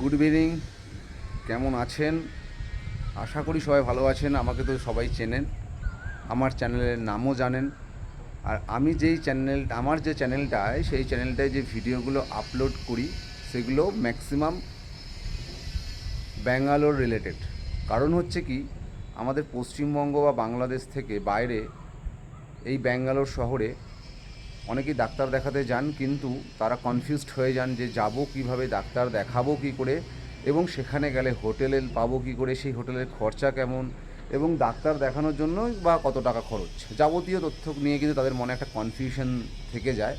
Good evening কেমন আছেন? আশা করি সবাই ভালো আছেন, আমাকে তো সবাই চেনেন। আমার চ্যানেলের নামও জানেন। আর আমি যেই চ্যানেল, আমার যে চ্যানেলটায়, সেই চ্যানেলটায় যে ভিডিওগুলো আপলোড করি, সেগুলো ম্যাক্সিমাম ব্যাঙ্গালোর রিলেটেড কারণ হচ্ছে কি, আমাদের পশ্চিমবঙ্গ বা বাংলাদেশ থেকে বাইরে এই ব্যাঙ্গালোর শহরে অনেকেই ডাক্তার দেখাতে যান, কিন্তু তারা কনফিউজড হয়ে যান যে যাব কীভাবে, ডাক্তার দেখাবো কি করে, এবং সেখানে গেলে হোটেলে পাবো কি করে, সেই হোটেলের খরচা কেমন, এবং ডাক্তার দেখানোর জন্য বা কত টাকা খরচ। যাবতীয় তথ্য নিয়ে কিন্তু তাদের মনে একটা কনফিউশন থেকে যায়।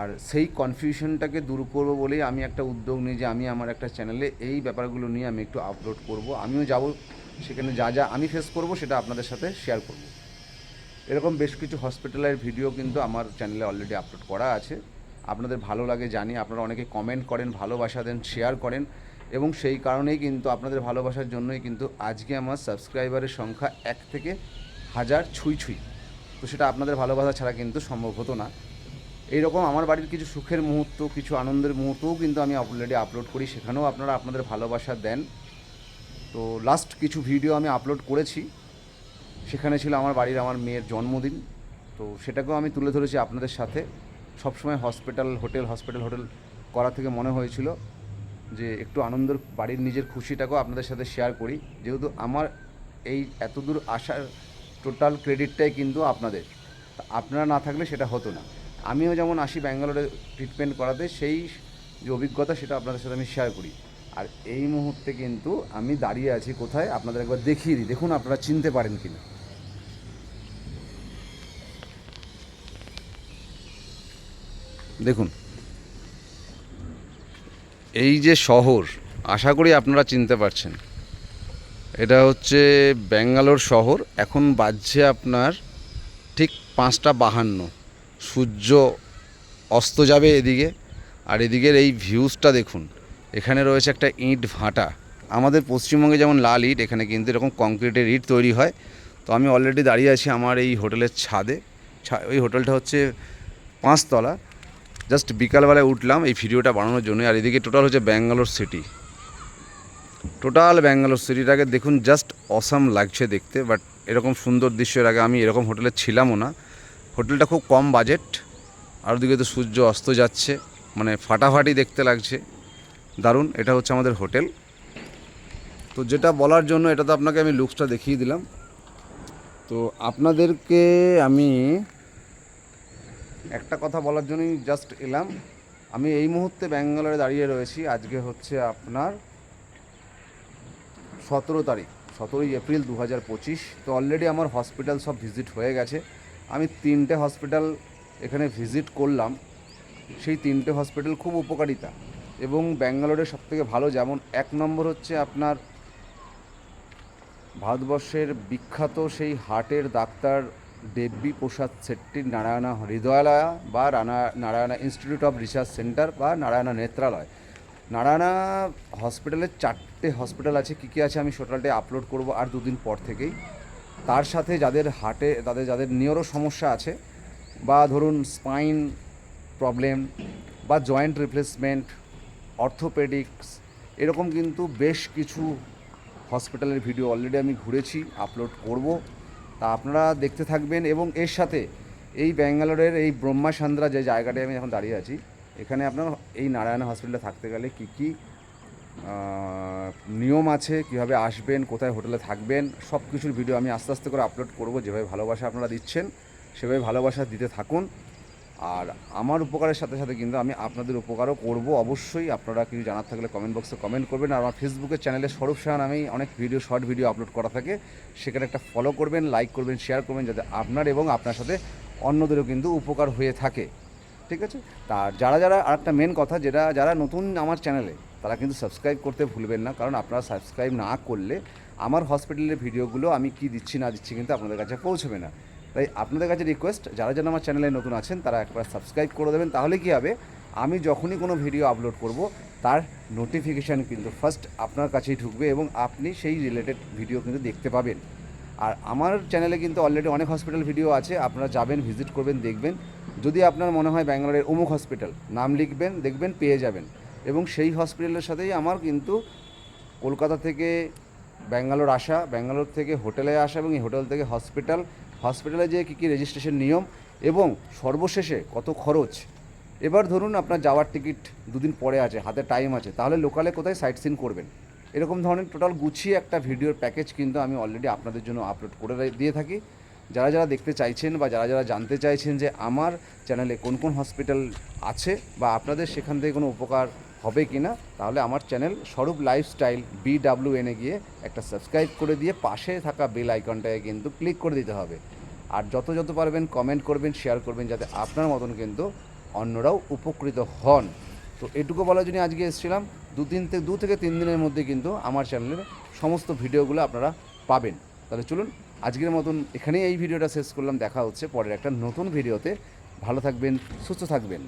আর সেই কনফিউশনটাকে দূর করব বলেই আমি একটা উদ্যোগ নিই যে আমি আমার একটা চ্যানেলে এই ব্যাপারগুলো নিয়ে আমি একটু আপলোড করব। আমিও যাব, সেখানে যা যা আমি ফেস করব, সেটা আপনাদের সাথে শেয়ার করব। এরকম বেশ কিছু হসপিটালের ভিডিও কিন্তু আমার চ্যানেলে অলরেডি আপলোড করা আছে। আপনাদের ভালো লাগে জানি, আপনারা অনেকে কমেন্ট করেন, ভালোবাসা দেন শেয়ার করেন এবং সেই কারণেই কিন্তু আপনাদের ভালোবাসার জন্যই কিন্তু আজকে আমার সাবস্ক্রাইবারের সংখ্যা এক থেকে হাজার ছুঁই ছুঁই। তো সেটা আপনাদের ভালোবাসা ছাড়া কিন্তু সম্ভব হতো না। এইরকম আমার বাড়ির কিছু সুখের মুহূর্ত, কিছু আনন্দের মুহূর্তও কিন্তু আমি অলরেডি আপলোড করি, সেখানেও আপনারা আপনাদের ভালোবাসা দেন। তো লাস্ট কিছু ভিডিও আমি আপলোড করেছি। সেখানে ছিল আমার বাড়ির আমার মেয়ের জন্মদিন। তো সেটাকেও আমি তুলে ধরেছি আপনাদের সাথে। সবসময় হসপিটাল হোটেল হসপিটাল হোটেল করা থেকে মনে হয়েছিল যে একটু আনন্দের বাড়ির নিজের খুশিটাকেও আপনাদের সাথে শেয়ার করি। যেহেতু আমার এই এতদূর আসার টোটাল ক্রেডিটটাই কিন্তু আপনাদের। আপনারা না থাকলে সেটা হতো না। আমিও যেমন আসি ব্যাঙ্গালোরে ট্রিটমেন্ট করাতে, সেই যে অভিজ্ঞতা সেটা আপনাদের সাথে আমি শেয়ার করি। আর এই মুহূর্তে কিন্তু আমি দাঁড়িয়ে আছি কোথায়? আপনাদের একবার দেখিয়ে দিই। দেখুন আপনারা চিনতে পারেন কিনা। দেখুন। এই যে শহর, আশা করি আপনারা চিনতে পারছেন। এটা হচ্ছে ব্যাঙ্গালোর শহর, এখন বাজছে আপনার ঠিক পাঁচটা বাহান্ন। সূর্য অস্ত যাবে এদিকে, আর এদিকের এই ভিউজটা দেখুন। এখানে রয়েছে একটা ইট ভাটা। আমাদের পশ্চিমবঙ্গে যেমন লাল ইট, এখানে কিন্তু এরকম কংক্রিটের ইট তৈরি হয়। তো আমি অলরেডি দাঁড়িয়ে আছি আমার এই হোটেলের ছাদে। ওই হোটেলটা হচ্ছে পাঁচতলা। জাস্ট বিকালবেলায় উঠলাম এই ভিডিওটা বানানোর জন্য আর এদিকে টোটাল হচ্ছে ব্যাঙ্গালোর সিটি টোটাল ব্যাঙ্গালোর সিটিটাকে দেখুন জাস্ট অসাম লাগছে দেখতে বাট এরকম সুন্দর দৃশ্যের আগে আমি এরকম হোটেলে ছিলামও না। হোটেলটা খুব কম বাজেট আর ওদিকে তো সূর্য অস্ত যাচ্ছে মানে ফাটাফাটি দেখতে লাগছে। দারুণ, এটা হচ্ছে আমাদের হোটেল তো যেটা বলার জন্য এটা তো আপনাকে আমি লুকসটা দেখিয়ে দিলাম। তো আপনাদেরকে আমি একটা কথা বলার জন্যই জাস্ট এলাম। আমি এই মুহূর্তে ব্যাঙ্গালোরে দাঁড়িয়ে রয়েছি। আজকে হচ্ছে আপনার সতেরো তারিখ, সতেরোই এপ্রিল দু হাজার পঁচিশ। তো অলরেডি আমার হসপিটাল সব ভিজিট হয়ে গেছে। আমি তিনটে হসপিটাল এখানে ভিজিট করলাম। সেই তিনটে হসপিটাল খুব উপকারিতা এবং ব্যাঙ্গালোরের সবথেকে ভালো যেমন, এক নম্বর হচ্ছে আপনার ভারতবর্ষের বিখ্যাত সেই হার্টের ডাক্তার দেবী প্রসাদ শেট্টির নারায়ণা হৃদয়ালয়া বা Rana, Narayana institute of research centre বা নারায়ণা নেত্রালয়। নারায়ণা হসপিটালের চারটে হসপিটাল আছে, কী কী আছে আমি টোটালটা আপলোড করব আর দুদিন পর থেকেই। তার সাথে যাদের হার্টে তাদের, যাদের নিয়রো সমস্যা আছে বা ধরুন স্পাইন প্রবলেম বা জয়েন্ট রিপ্লেসমেন্ট অর্থোপেডিক্স এরকম কিন্তু বেশ কিছু হসপিটালের ভিডিও অলরেডি আমি ঘুরেছি আপলোড করব। তা আপনারা দেখতে থাকবেন এবং এর সাথে এই ব্যাঙ্গালোরের এই ব্রহ্মা সান্দ্রা যে জায়গাটায় আমি এখন দাঁড়িয়ে আছি, এখানে আপনার এই নারায়ণ হসপিটালে থাকতে গেলে কি কি নিয়ম আছে, কীভাবে আসবেন, কোথায় হোটেলে থাকবেন সব কিছুর ভিডিও আমি আস্তে আস্তে করে আপলোড করব। যেভাবে ভালোবাসা আপনারা দিচ্ছেন, সেভাবে ভালোবাসা দিতে থাকুন। আর আমার উপকারের সাথে সাথে কিন্তু আমি আপনাদের উপকারও করব। অবশ্যই আপনারা কিছু জানার থাকলে কমেন্ট বক্সে কমেন্ট করবেন। আর আমার ফেসবুকের চ্যানেলে স্বরূপ সাহা আমি অনেক ভিডিও শর্ট ভিডিও আপলোড করা থাকে। সেখানে একটা ফলো করবেন লাইক করবেন শেয়ার করবেন যাতে আপনার এবং আপনার সাথে অন্যদেরও কিন্তু উপকার হয়ে থাকে। ঠিক আছে? তা যারা যারা আর একটা মেন কথা যেটা, যারা নতুন আমার চ্যানেলে তারা কিন্তু সাবস্ক্রাইব করতে ভুলবেন না। কারণ আপনারা সাবস্ক্রাইব না করলে আমার হসপিটালের ভিডিওগুলো আমি কি দিচ্ছি না দিচ্ছি কিন্তু আপনাদের কাছে পৌঁছবে না। তাই আপনাদের কাছে রিকোয়েস্ট যারা যেন আমার চ্যানেলে নতুন আছেন, তারা একবার সাবস্ক্রাইব করে দেবেন। তাহলে কী হবে? আমি যখনই কোনো ভিডিও আপলোড করব, তার নোটিফিকেশান কিন্তু ফার্স্ট আপনার কাছেই ঢুকবে এবং আপনি সেই রিলেটেড ভিডিও কিন্তু দেখতে পাবেন। আর আমার চ্যানেলে কিন্তু অলরেডি অনেক হসপিটাল ভিডিও আছে, আপনারা যাবেন ভিজিট করবেন, দেখবেন। যদি আপনার মনে হয় ব্যাঙ্গালোরের অমুক হসপিটাল নাম লিখবেন, দেখবেন, পেয়ে যাবেন। এবং সেই হসপিটালের সাথেই আমার কিন্তু কলকাতা থেকে ব্যাঙ্গালোর আসা, ব্যাঙ্গালোর থেকে হোটেলে আসা এবং এই হোটেল থেকে হসপিটাল। হসপিটালে যেয়ে কী কী রেজিস্ট্রেশন নিয়ম এবং সর্বশেষে কত খরচ? এবার ধরুন আপনার যাওয়ার টিকিট দুদিন পরে আছে, হাতে টাইম আছে, তাহলে লোকালে কোথায় সাইট সিন করবেন? এরকম ধরনের টোটাল গুছিয়ে একটা ভিডিওর প্যাকেজ কিন্তু আমি অলরেডি আপনাদের জন্য আপলোড করে দিয়ে থাকি। যারা যারা দেখতে চাইছেন বা যারা যারা জানতে চাইছেন যে আমার চ্যানেলে কোন কোন হসপিটাল আছে বা আপনাদের সেখান থেকে কোনো উপকার হবে কি না তাহলে আমার চ্যানেল স্বরূপ লাইফস্টাইল বি ডাব্লিউ এনে গিয়ে একটা সাবস্ক্রাইব করে দিয়ে পাশে থাকা বেল আইকনটাকে কিন্তু ক্লিক করে দিতে হবে। আর যত যত পারবেন কমেন্ট করবেন, শেয়ার করবেন, যাতে আপনার মতন কিন্তু অন্যরাও উপকৃত হন। তো এটুকু বলার জন্য আজকে এসেছিলাম। দু তিন থেকে দু থেকে তিন দিনের মধ্যে কিন্তু আমার চ্যানেলের সমস্ত ভিডিওগুলো আপনারা পাবেন। তাহলে চলুন আজকের মতন এখানেই এই ভিডিওটা শেষ করলাম। দেখা হচ্ছে পরের একটা নতুন ভিডিওতে। ভালো থাকবেন, সুস্থ থাকবেন।